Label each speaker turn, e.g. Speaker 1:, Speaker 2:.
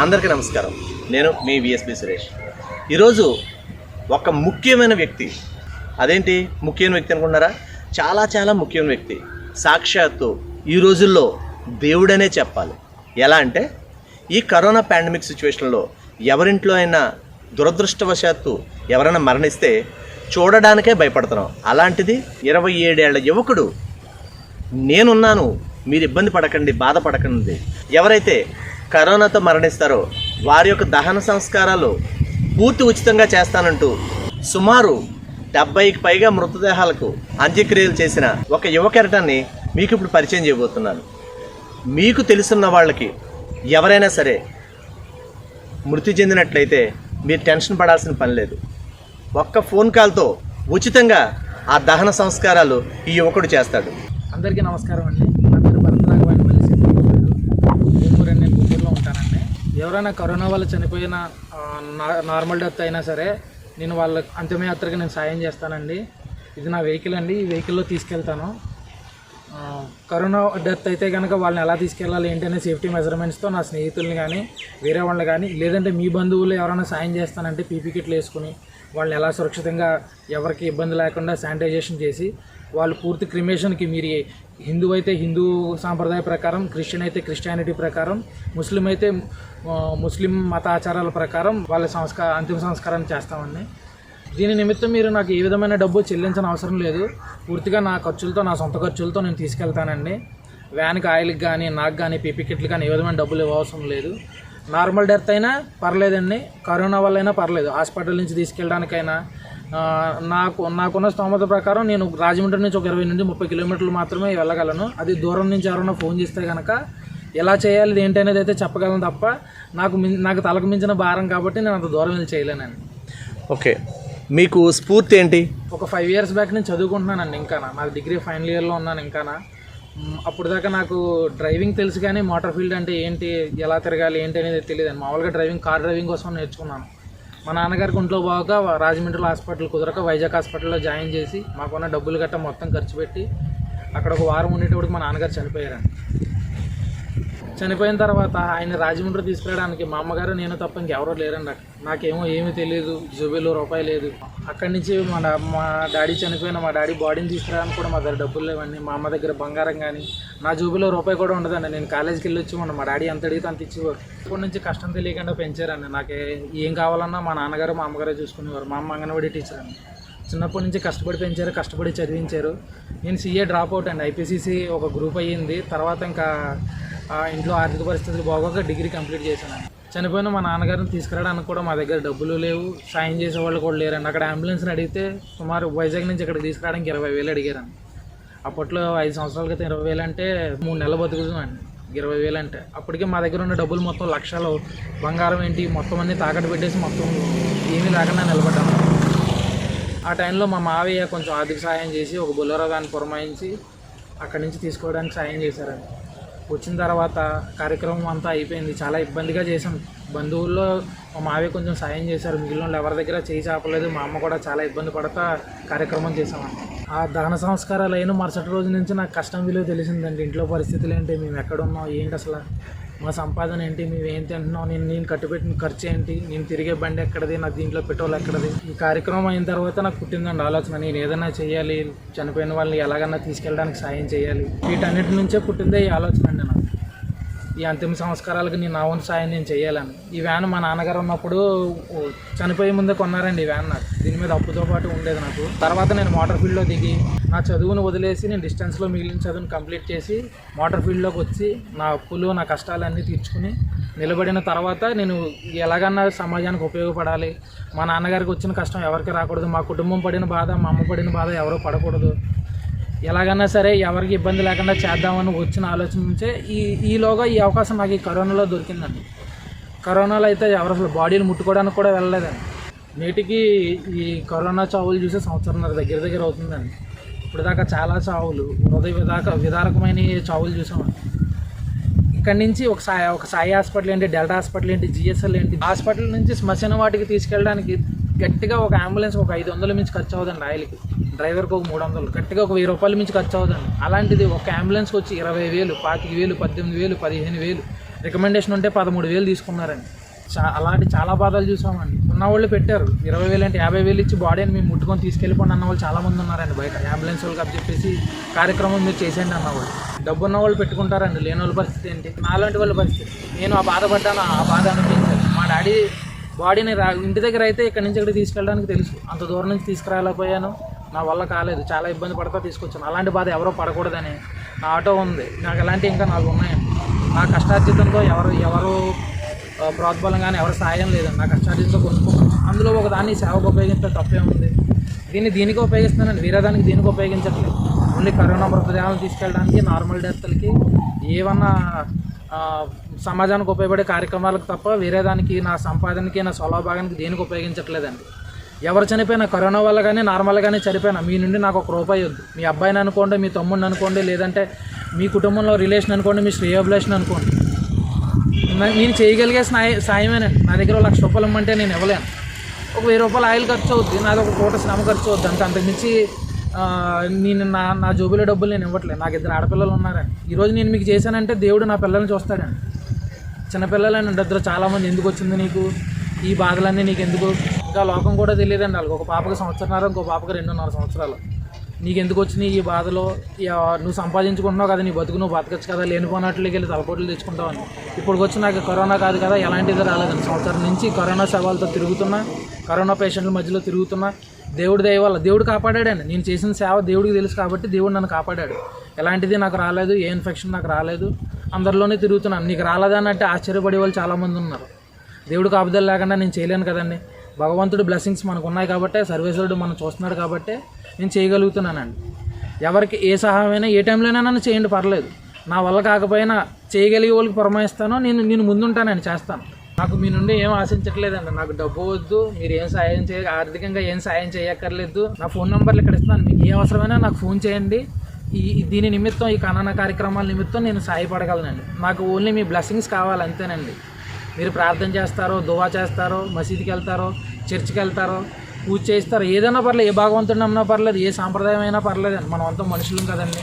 Speaker 1: అందరికీ నమస్కారం. నేను మీ విఎస్పి సురేష్. ఈరోజు ఒక ముఖ్యమైన వ్యక్తి. అదేంటి ముఖ్యమైన వ్యక్తి అనుకున్నారా చాలా చాలా ముఖ్యమైన వ్యక్తి. సాక్షాత్తు ఈ రోజుల్లో దేవుడనే చెప్పాలి. ఎలా అంటే ఈ కరోనా పాండమిక్ సిచ్యువేషన్లో ఎవరింట్లో అయినా దురదృష్టవశాత్తు ఎవరైనా మరణిస్తే చూడడానికే భయపడుతున్నాం. అలాంటిది ఇరవై ఏడేళ్ళ యువకుడు నేనున్నాను మీరు ఇబ్బంది పడకండి బాధపడకండి. ఎవరైతే కరోనాతో మరణిస్తారో వారి యొక్క దహన సంస్కారాలు పూర్తి ఉచితంగా చేస్తానంటూ సుమారు డెబ్బైకి పైగా మృతదేహాలకు అంత్యక్రియలు చేసిన ఒక యువ కెరటాన్ని మీకు ఇప్పుడు పరిచయం చేయబోతున్నాను. మీకు తెలుసున్న వాళ్ళకి ఎవరైనా సరే మృతి చెందినట్లయితే మీరు టెన్షన్ పడాల్సిన పని లేదు. ఒక్క ఫోన్ కాల్తో ఉచితంగా ఆ దహన సంస్కారాలు ఈ యువకుడు చేస్తాడు.
Speaker 2: అందరికీ నమస్కారం అండి. నా పేరు భరతనాగవాణి మల్లి గుంటూరు. గుంటూరులో ఉంటానండి. ఎవరైనా కరోనా వల్ల చనిపోయిన నార్మల్ డెత్ అయినా సరే నేను వాళ్ళ అంతిమయాత్రకి నేను సాయం చేస్తానండి. ఇది నా వెహికల్ అండి. ఈ వెహికల్లో తీసుకెళ్తాను. కరోనా డెత్ అయితే కనుక వాళ్ళని ఎలా తీసుకెళ్ళాలి ఏంటనే సేఫ్టీ మెజర్మెంట్స్తో నా స్నేహితుల్ని కానీ వేరే వాళ్ళని కానీ లేదంటే మీ బంధువులు ఎవరైనా సాయం చేస్తానంటే పీపీ కిట్లు వేసుకుని వాళ్ళని ఎలా సురక్షితంగా ఎవరికి ఇబ్బంది లేకుండా శానిటైజేషన్ చేసి వాళ్ళు పూర్తి క్రిమేషన్కి మీరు హిందూ అయితే హిందూ సాంప్రదాయ ప్రకారం క్రిస్టియన్ అయితే క్రిస్టియానిటీ ప్రకారం ముస్లిం అయితే ముస్లిం మతాచారాల ప్రకారం వాళ్ళ సంస్కార అంతిమ సంస్కారం చేస్తామండి. దీని నిమిత్తం మీరు నాకు ఏ విధమైన డబ్బు చెల్లించిన అవసరం లేదు. పూర్తిగా నా ఖర్చులతో నా సొంత ఖర్చులతో నేను తీసుకెళ్తానండి. వ్యాన్కి ఆయిల్కి కానీ నాకు కానీ పీపీ కిట్లు కానీ ఏ విధమైన డబ్బులు ఇవ్వవసరం లేదు. నార్మల్ డెత్ అయినా పర్లేదండి. కరోనా వల్ల అయినా పర్లేదు. హాస్పిటల్ నుంచి తీసుకెళ్ళడానికైనా నాకు నాకున్న స్తోమత ప్రకారం నేను రాజమండ్రి నుంచి ఒక ఇరవై నుండి ముప్పై కిలోమీటర్లు మాత్రమే వెళ్ళగలను. అది దూరం నుంచి ఎవరైనా ఫోన్ చేస్తే కనుక ఎలా చేయాలి ఏంటి అనేది అయితే చెప్పగలను తప్ప నాకు నాకు తలకు మించిన భారం కాబట్టి నేను అంత దూరం వెళ్ళి చేయలేనండి.
Speaker 1: ఓకే. మీకు స్ఫూర్తి ఏంటి?
Speaker 2: ఒక ఫైవ్ ఇయర్స్ బ్యాక్ నేను చదువుకుంటున్నానండి ఇంకా నాకు డిగ్రీ ఫైనల్ ఇయర్లో ఉన్నాను ఇంకా అప్పుడు దాకా నాకు డ్రైవింగ్ తెలుసు కానీ మోటార్ ఫీల్డ్ అంటే ఏంటి ఎలా తిరగాలి ఏంటి అనేది తెలియదు మామూలుగా డ్రైవింగ్ కార్ డ్రైవింగ్ కోసం నేర్చుకున్నాను. మా నాన్నగారికి ఒంట్లో బాగా రాజమండ్రిలో హాస్పిటల్ కుదరక వైజాగ్ హాస్పిటల్లో జాయిన్ చేసి మాకున్న డబ్బులు గట్ట మొత్తం ఖర్చు పెట్టి అక్కడ ఒక వారం ఉండేటప్పుడు మా నాన్నగారు చనిపోయారండి. చనిపోయిన తర్వాత ఆయన రాజమండ్రి తీసుకెళ్ళడానికి మా అమ్మగారు నేను తప్ప ఇంకెవరో లేరండి అక్కడ. నాకేమో ఏమీ తెలియదు జూబీలో రూపాయి లేదు. అక్కడి నుంచి మా మా డాడీ చనిపోయిన మా డాడీ బాడీని తీసుకురావడానికి కూడా మా దగ్గర డబ్బులు లేవండి. మా అమ్మ దగ్గర బంగారం కానీ నా జూబీలో రూపాయి కూడా ఉండదండి. నేను కాలేజీకి వెళ్ళి వచ్చి మా డాడీ ఎంత అడిగితే అంత ఇచ్చేవారు. ఇప్పటి నుంచి కష్టం తెలియకుండా పెంచారండి. నాకు ఏం కావాలన్నా మా నాన్నగారు మా అమ్మగారే చూసుకునేవారు. మా అమ్మ అంగన్వాడీ టీచర్ అండి. చిన్నప్పటి నుంచి కష్టపడి పెంచారు కష్టపడి చదివించారు. నేను సీఏ డ్రాప్ అవుట్ అండి. ఐపీసీసీ ఒక గ్రూప్ అయ్యింది. తర్వాత ఇంకా ఇంట్లో ఆర్థిక పరిస్థితులు బాగోక డిగ్రీ కంప్లీట్ చేశాను. చనిపోయిన మా నాన్నగారిని తీసుకురావడానికి కూడా మా దగ్గర డబ్బులు లేవు. సాయం చేసే వాళ్ళు కూడా లేరండి. అక్కడ అంబులెన్స్ని అడిగితే సుమారు వైజాగ్ నుంచి ఇక్కడ తీసుకురావడానికి ఇరవై వేలు అడిగారండి. అప్పట్లో ఐదు సంవత్సరాల క్రితం ఇరవై వేలు అంటే మూడు నెలలు బతుకుతామండి ఇరవై వేలు అంటే. అప్పటికే మా దగ్గర ఉన్న డబ్బులు మొత్తం లక్షలు బంగారం ఏంటి మొత్తం అన్నీ తాకట్టు పెట్టేసి మొత్తం ఏమీ లేకుండా నిలబడ్డాను ఆ టైంలో మా మావయ్య కొంచెం ఆర్థిక సాయం చేసి ఒక బొలెరో దాన్ని పురమాయించి అక్కడి నుంచి తీసుకోవడానికి సాయం చేశారండి. వచ్చిన తర్వాత కార్యక్రమం అంతా అయిపోయింది. చాలా ఇబ్బందిగా చేసాం బంధువుల్లో మా మావయ్య కొంచెం సాయం చేశారు. మిగిలిన వాళ్ళు ఎవరి దగ్గర చేయి చేపలేదు. మా అమ్మ కూడా చాలా ఇబ్బంది పడతా కార్యక్రమం చేసామండి ఆ దహన సంస్కారాలు అయిన మరుసటి రోజు నుంచి నాకు కష్టం విలువ తెలిసిందండి. ఇంట్లో పరిస్థితులు ఏంటి? మేము ఎక్కడున్నాం ఏంటి అసలు? మా సంపాదన ఏంటి? మేము ఏం తింటున్నాం? నేను నేను కట్టుబెట్టిన ఖర్చు ఏంటి? నేను తిరిగే బండి ఎక్కడది? నాకు దీంట్లో పెట్రోల్ ఎక్కడది? ఈ కార్యక్రమం అయిన తర్వాత నాకు పుట్టిందండి ఆలోచన. నేను ఏదైనా చేయాలి చనిపోయిన వాళ్ళని ఎలాగన్నా తీసుకెళ్ళడానికి సాయం చేయాలి. వీటన్నిటి నుంచే పుట్టిందే ఈ ఆలోచన అండి నాకు. ఈ అంతిమ సంస్కారాలకు నేను నా వంతు సాయం నేను చేయాలని. ఈ వ్యాన్ మా నాన్నగారు ఉన్నప్పుడు చనిపోయే ముందే కొన్నారండి ఈ వ్యాన్ నాకు. దీని మీద అప్పుతో పాటు ఉండేది నాకు. తర్వాత నేను మోటార్ ఫీల్డ్లో దిగి నా చదువును వదిలేసి నేను డిస్టెన్స్లో మిగిలిన చదువును కంప్లీట్ చేసి మోటార్ ఫీల్డ్లోకి వచ్చి నా అప్పులు నా కష్టాలన్నీ తీర్చుకుని నిలబడిన తర్వాత నేను ఎలాగన్నా సమాజానికి ఉపయోగపడాలి. మా నాన్నగారికి వచ్చిన కష్టం ఎవరికి రాకూడదు. మా కుటుంబం పడిన బాధ మా అమ్మ పడిన బాధ ఎవరో పడకూడదు. ఎలాగన్నా సరే ఎవరికి ఇబ్బంది లేకుండా చేద్దామని వచ్చిన ఆలోచన నుంచే ఈ ఈలోగా ఈ అవకాశం నాకు ఈ కరోనాలో దొరికిందండి. కరోనాలో అయితే ఎవరు అసలు బాడీలు ముట్టుకోవడానికి కూడా వెళ్ళలేదండి. నేటికి ఈ కరోనా చావులు చూసే సంవత్సరంన్నర దగ్గర దగ్గర అవుతుందండి. ఇప్పటిదాకా చాలా చావులు హృదయ విధాక విదారకమైన చావులు చూసామండి ఇక్కడి నుంచి ఒక సాయి ఒక సాయి హాస్పిటల్ ఏంటి డెల్టా హాస్పిటల్ ఏంటి జిఎస్ఎల్ ఏంటి హాస్పిటల్ నుంచి శ్మశాన వాటికి తీసుకెళ్ళడానికి గట్టిగా ఒక అంబులెన్స్ ఒక ఐదు వందల మించి ఖర్చు అవుతుంది ఆయిల్కి డ్రైవర్కి ఒక మూడు వందలు గట్టిగా ఒక వెయ్యి రూపాయల మించి ఖర్చు అవుతుంది అలాంటిది ఒక అంబులెన్స్కి వచ్చి ఇరవై వేలు పాతిక వేలు పద్దెనిమిది వేలు పదిహేను వేలు రికమెండేషన్ ఉంటే పదమూడు వేలు తీసుకున్నారండి. అలాంటి చాలా బాధలు చూసామండి. ఉన్న వాళ్ళు పెట్టారు. ఇరవై వేలు అంటే యాభై వేలు ఇచ్చి బాడీని మేము ముట్టుకొని తీసుకెళ్ళిపోండి అన్న వాళ్ళు చాలా మంది ఉన్నారండి బయట. అంబులెన్స్ వాళ్ళకి అప్ చెప్పేసి కార్యక్రమం మీరు చేసేయండి అన్న వాళ్ళు డబ్బు ఉన్న వాళ్ళు పెట్టుకుంటారండి. లేని వాళ్ళ పరిస్థితి ఏంటి? నాలాంటి వాళ్ళ పరిస్థితి. నేను ఆ బాధపడ్డాను ఆ బాధ అనిపించాను మా డాడీ బాడీని రా ఇంటి దగ్గర అయితే ఇక్కడ నుంచి ఇక్కడ తీసుకెళ్ళడానికి తెలుసు. అంత దూరం నుంచి తీసుకురాలేకపోయాను. నా వల్ల కాలేదు. చాలా ఇబ్బంది పడతా తీసుకొచ్చాను. అలాంటి బాధ ఎవరో పడకూడదని నా ఆటో ఉంది. నాకు ఎలాంటి ఇంకా నాలుగు ఉన్నాయండి. నా కష్టార్జితంతో ఎవరు ఎవరు ప్రోద్బలం కానీ ఎవరి సాయం లేదండి నా కష్టార్జితంతో కొనుక్కున్నాను అందులో ఒక దాన్ని సేవకు ఉపయోగించడం తప్పే ఉంది దీన్ని దీనికి ఉపయోగిస్తున్నానండి. వేరే దానికి దీనికి ఉపయోగించట్లేదు. ఓన్లీ కరోనా మృతదేహాలను తీసుకెళ్ళడానికి నార్మల్ డెత్లకి ఏమన్నా సమాజానికి ఉపయోగపడే కార్యక్రమాలకు తప్ప వేరే దానికి నా సంపాదనకి నా స్వలాభాగానికి దేనికి ఉపయోగించట్లేదండి. ఎవరు చనిపోయినా కరోనా వల్ల కానీ నార్మల్గానే చనిపోయినా మీ నుండి నాకు ఒక రూపాయి వద్దు. మీ అబ్బాయిని అనుకోండి మీ తమ్ముడిని అనుకోండి లేదంటే మీ కుటుంబంలో రిలేషన్ అనుకోండి మీ శ్రేయోభిలేషన్ అనుకోండి. నేను చేయగలిగే సాయ సాయమేనండి నా దగ్గర లక్ష రూపాయలు ఇమ్మంటే నేను ఇవ్వలేను. ఒక వెయ్యి రూపాయలు ఆయిల్ ఖర్చు అవుద్ది నాది ఒక పూట శ్రమ ఖర్చు అవుద్ది. అంత అంతకుమించి నేను నా నా జోబులో డబ్బులు నేను ఇవ్వట్లేదు. నాకు ఇద్దరు ఆడపిల్లలు ఉన్నారండి. ఈరోజు నేను మీకు చేశానంటే దేవుడు నా పిల్లల్ని చూస్తాడండి. చిన్నపిల్లలేనండి ఇద్దరు. చాలామంది ఎందుకు వచ్చింది నీకు? ఈ బాధలన్నీ నీకు ఎందుకు? ఇంకా లోకం కూడా తెలియదండి. వాళ్ళకి ఒక పాపకి సంవత్సరాలు ఇంకో పాపకి రెండున్నర సంవత్సరాలు. నీకు ఎందుకు వచ్చినాయి ఈ బాధలో? ఇక నువ్వు సంపాదించుకుంటున్నావు కదా నీ బతుకు నువ్వు బతకచ్చు కదా లేనిపోయినట్లకి వెళ్ళి తలపోట్లు తెచ్చుకుంటావు అని. ఇప్పుడు వచ్చి నాకు కరోనా కాదు కదా ఎలాంటిది రాలేదండి సంవత్సరం నుంచి కరోనా సవాళ్ళతో తిరుగుతున్నా కరోనా పేషెంట్ల మధ్యలో తిరుగుతున్నా. దేవుడి దయ వల్ల దేవుడు కాపాడాడని నేను చేసిన సేవ దేవుడికి తెలుసు కాబట్టి దేవుడు నన్ను కాపాడాడు. ఎలాంటిది నాకు రాలేదు ఏ ఇన్ఫెక్షన్ నాకు రాలేదు అందరిలోనే తిరుగుతున్నాను. నీకు రాలేదని అంటే ఆశ్చర్యపడే వాళ్ళు చాలామంది ఉన్నారు. దేవుడు కాపుదలు లేకుండా నేను చేయలేను కదండి. భగవంతుడు బ్లెస్సింగ్స్ మనకు ఉన్నాయి కాబట్టి సర్వేశ్వరుడు మనం చూస్తున్నాడు కాబట్టి నేను చేయగలుగుతున్నానండి. ఎవరికి ఏ సహాయమైనా ఏ టైంలోనైనా నన్ను చేయండి పర్లేదు. నా వల్ల కాకపోయినా చేయగలిగే వాళ్ళకి పురమాయిస్తానో నేను నేను ముందుంటానని చేస్తాను. నాకు మీ నుండి ఏం ఆశించట్లేదండి. నాకు డబ్బు వద్దు మీరు ఏం సాయం చేయ ఆర్థికంగా ఏం సాయం చేయక్కర్లేదు. నా ఫోన్ నెంబర్లు ఇక్కడ ఇస్తాను మీకు ఏ అవసరమైనా నాకు ఫోన్ చేయండి. ఈ ఈ- దీని నిమిత్తం ఈ కనన కార్యక్రమాల నిమిత్తం నేను సాయపడగలనండి. నాకు ఓన్లీ మీ బ్లెస్సింగ్స్ కావాలి అంతేనండి మీరు ప్రార్థన చేస్తారో దువా చేస్తారో మసీదుకి వెళ్తారో చర్చికి వెళ్తారో పూజ చేస్తారో ఏదైనా పర్లేదు ఏ భాగవంతుడు నమ్మినా పర్లేదు ఏ సాంప్రదాయం అయినా పర్లేదు మనం అంతా మనుషులం కదండి.